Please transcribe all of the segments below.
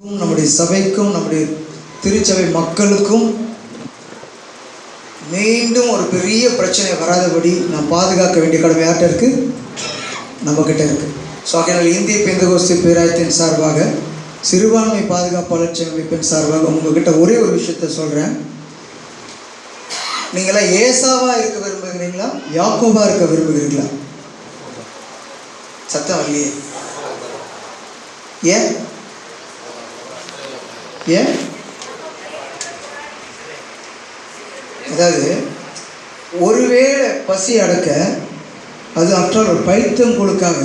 நம்முடைய சபைக்கும் நம்முடைய திருச்சபை மக்களுக்கும் மீண்டும் ஒரு பெரிய பிரச்சனை வராதபடி நாம் பாதுகாக்க வேண்டிய கடமை யார்கிட்ட இருக்கு? நம்ம கிட்ட இருக்கு. ஸோ அதனால் இந்திய பெந்தகோஸ்தி பேராயத்தின் சார்பாக சிறுபான்மை பாதுகாப்பாளர் அமைப்பின் சார்பாக உங்ககிட்ட ஒரே ஒரு விஷயத்த சொல்கிறேன் நீங்களாம் ஏசாவா இருக்க விரும்புகிறீங்களா? யாக்கோபா இருக்க விரும்புகிறீங்களா? சத்தம் இல்லையே ஏன்? ஏன்? அதாவது ஒருவேளை பசி அடக்க அது அற்றால் பைத்தம் கொடுக்காம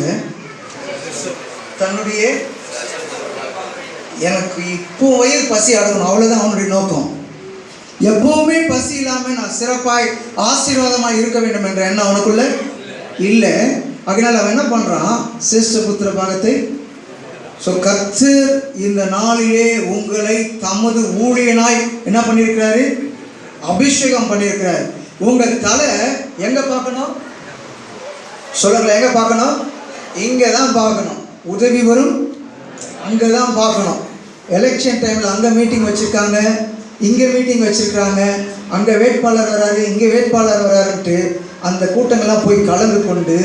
தன்னுடைய எனக்கு இப்போ வயது பசி அடங்கணும் அவ்வளோதான் அவனுடைய நோக்கம். எப்பவுமே பசி இல்லாமல் நான் சிறப்பாய் ஆசீர்வாதமாக இருக்க வேண்டும் என்ற எண்ணம் அவனுக்குள்ள இல்லை. அதனால் அவன் என்ன பண்ணுறான் சிரேஷ்ட புத்திர பாகத்தை ஸோ கர்த்தர் இந்த நாளிலே உங்களை தமது ஊழியனாய் என்ன பண்ணியிருக்கிறாரு? அபிஷேகம் பண்ணியிருக்கிறார். உங்கள் தலை எங்கே பார்க்கணும்? சொல்லுங்களேன் எங்கே பார்க்கணும்? இங்கே தான் பார்க்கணும். உதவி வரும் அங்கே தான் பார்க்கணும். எலெக்ஷன் டைமில் அங்கே மீட்டிங் வச்சுருக்காங்க இங்கே மீட்டிங் வச்சுருக்காங்க அங்கே வேட்பாளர் வராரு இங்கே வேட்பாளர் வராருன்ட்டு அந்த கூட்டங்கள்லாம் போய் கலந்து கொண்டு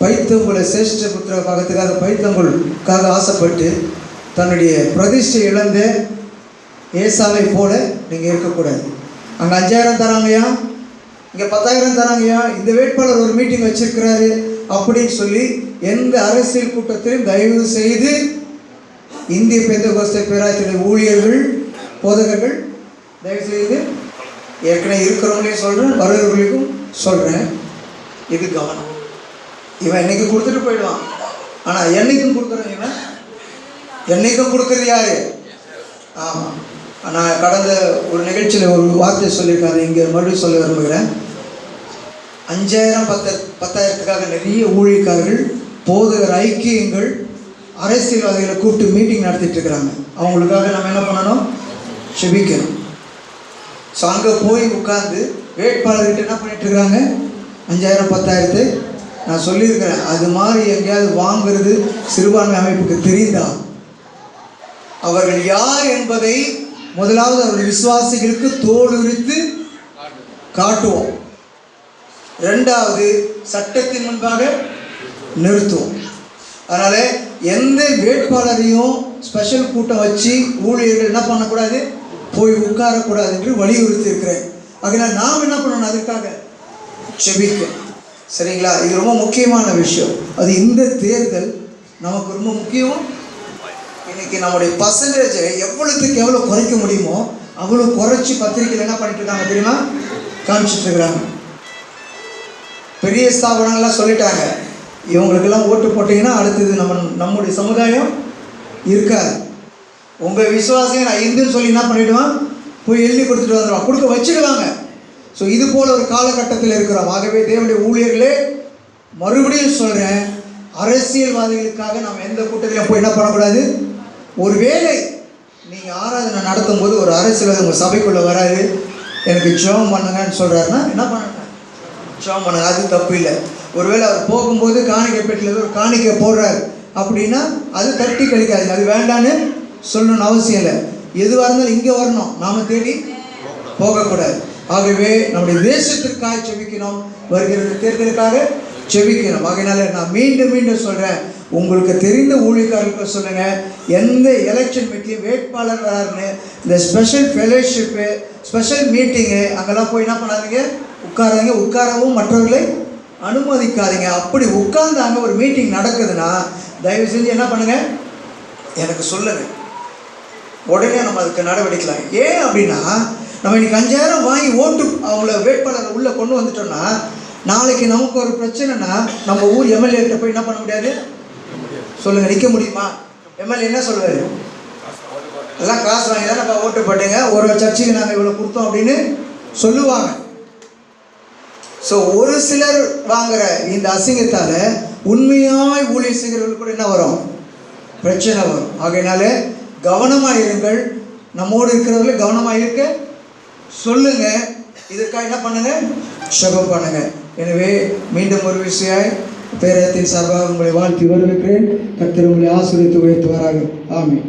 பைத்தங்குளை சிரேஷ்ட புத்திர பாகத்துக்காக பைத்தங்குளுக்காக ஆசைப்பட்டு தன்னுடைய பிரதிஷ்டை இழந்த ஏசாவை போல நீங்கள் இருக்கக்கூடாது. அங்கே அஞ்சாயிரம் தராங்கய்யா? இங்கே பத்தாயிரம் தராங்கய்யா? இந்த வேட்பாளர் ஒரு மீட்டிங் வச்சிருக்கிறாரு அப்படின்னு சொல்லி எந்த அரசியல் கூட்டத்திலும் தயவு செய்து இந்திய பெந்தகோஸ்தை பேராயத்தினுடைய ஊழியர்கள் போதகர்கள் தயவு செய்து ஏற்கனவே இருக்கிறவங்களையும் சொல்கிறேன் வரவர்களுக்கும் சொல்கிறேன் இது கவனம். இவன் என்னைக்கு கொடுத்துட்டு போயிடுவான். ஆனால் என்னைக்கும் கொடுக்குறோம் இவன். என்னைக்கும் கொடுக்குறது யாரு? ஆமாம் நான் கடந்த ஒரு நிகழ்ச்சியில் ஒரு வார்த்தை சொல்லியிருக்காரு இங்கே மறுபடியும் சொல்ல விரும்புகிறேன். அஞ்சாயிரம் பத்து பத்தாயிரத்துக்காக நிறைய ஊழியக்காரர்கள் போதகர் ஐக்கியங்கள் அரசியல்வாதிகளை கூப்பிட்டு மீட்டிங் நடத்திட்டு இருக்கிறாங்க அவங்களுக்காக நம்ம என்ன பண்ணணும்? செபிக்கணும். ஸோ அங்கே போய் உட்காந்து வேட்பாளர்கிட்ட என்ன பண்ணிட்டு இருக்கிறாங்க அஞ்சாயிரம் பத்தாயிரத்து நான் சொல்லியிருக்கிறேன் அது மாதிரி எங்கேயாவது வாங்குறது சிறுபான்மை அமைப்புக்கு தெரிந்தா அவர்கள் யார் என்பதை முதலாவது அவர்கள் விசுவாசிகளுக்கு தோல் உரித்து காட்டுவோம். ரெண்டாவது சட்டத்தின் முன்பாக நிறுத்துவோம். அதனால எந்த வேட்பாளரையும் ஸ்பெஷல் கூட்டம் வச்சு ஊழியர்கள் என்ன பண்ணக்கூடாது? போய் உட்காரக்கூடாது என்று வலியுறுத்தி இருக்கிறேன் அதனால் நாம் என்ன பண்ணணும்? அதுக்காக செபிக்க சரிங்களா? இது ரொம்ப முக்கியமான விஷயம். அது இந்த தேர்தல் நமக்கு ரொம்ப முக்கியம். இன்னைக்கு நம்முடைய பர்சன்டேஜை எவ்வளோத்துக்கு எவ்வளோ குறைக்க முடியுமோ அவ்வளோ குறைச்சி பத்திரிக்கையில் என்ன பண்ணிட்டு இருக்காங்க தெரியுமா? காமிச்சிட்டு இருக்கிறாங்க. பெரிய ஸ்தாபனங்கள்லாம் சொல்லிட்டாங்க. இவங்களுக்கெல்லாம் ஓட்டு போட்டிங்கன்னா அடுத்தது நம்ம நம்முடைய சமுதாயம் இருக்காது. உங்கள் விசுவாசியை நான் இந்துன்னு சொல்லி என்ன பண்ணிவிடுவான் போய் எழுதி கொடுத்துட்டு வந்துடுவான். கொடுக்க வச்சிடுவாங்க. ஸோ இது போல் ஒரு காலகட்டத்தில் இருக்கிறோம். ஆகவே தேவனுடைய ஊழியர்களே மறுபடியும் சொல்கிறேன் அரசியல்வாதிகளுக்காக நாம் எந்த கூட்டத்திலும் போய் என்ன பண்ணக்கூடாது? ஒருவேளை நீங்கள் ஆராதனை நடத்தும் போது ஒரு அரசியல்வாதி உங்கள் சபைக்குள்ளே வராது எனக்கு ஜோம் பண்ணுங்கன்னு சொல்கிறாருன்னா என்ன பண்ணுங்க? ஜோம் பண்ணுங்க அது தப்பு இல்லை. ஒருவேளை அவர் போகும்போது காணிக்கை பெட்டியில் ஒரு காணிக்கை போடுறாரு அப்படின்னா அது தட்டி கழிக்காது. அது வேண்டான்னு சொல்லணும்னு அவசியம் இல்லை. எதுவாக இருந்தாலும் இங்கே வரணும். நாம் தேடி போகக்கூடாது. ஆகவே நம்முடைய தேசத்திற்காக செபிக்கணும். வருகிற தேர்தலுக்காக செபிக்கணும். அதனால நான் மீண்டும் மீண்டும் சொல்கிறேன் உங்களுக்கு தெரிந்த ஊழியர்களுக்கு சொல்லுங்கள் எந்த எலெக்ஷன் மீட்டிங் வேட்பாளர் வராருன்னு இந்த ஸ்பெஷல் ஃபெலோஷிப்பு ஸ்பெஷல் மீட்டிங்கு அங்கெல்லாம் போய் என்ன பண்ணாதீங்க. உட்காருங்க உட்காரவும் மற்றவர்களை அனுமதிக்காதீங்க. அப்படி உட்கார்ந்து அங்கே ஒரு மீட்டிங் நடக்குதுன்னா தயவு செஞ்சு என்ன பண்ணுங்கள் எனக்கு சொல்லுங்கள் உடனே நம்ம அதுக்கு நடவடிக்கலாம் ஏன் அப்படின்னா நம்ம இன்னைக்கு அஞ்சாயிரம் வாங்கி ஓட்டு அவங்கள வேட்பாளரை உள்ளே கொண்டு வந்துட்டோம்னா நாளைக்கு நமக்கு ஒரு பிரச்சனைனா நம்ம ஊர் எம்எல்ஏ போய் என்ன பண்ண முடியாது? சொல்லுங்கள் நிற்க முடியுமா? எம்எல்ஏ என்ன சொல்லுவார்? எல்லாம் காசு வாங்கி தானே ஓட்டு போட்டீங்க. ஒரு சர்ச்சுக்கு நாங்கள் இவ்வளோ கொடுத்தோம் அப்படின்னு சொல்லுவாங்க. ஸோ ஒரு சிலர் வாங்குற இந்த அசிங்கத்தால் உண்மையாய் ஊழியர் செய்கிறவர்கள் கூட என்ன வரும்? பிரச்சனை வரும். ஆகையினால கவனமாக இருங்கள். நம்மோடு இருக்கிறவர்கள கவனமாக இருக்க சொல்லுங்க. இதற்காக என்ன பண்ணுங்க? சுகம் பண்ணுங்க. எனவே மீண்டும் ஒரு விஷயம் பேரத்தின் சார்பாக உங்களை வாழ்த்தி வருவிக்கிறேன் கத்திர உங்களை ஆசிரியத்து உயர்த்துவாராக. ஆமி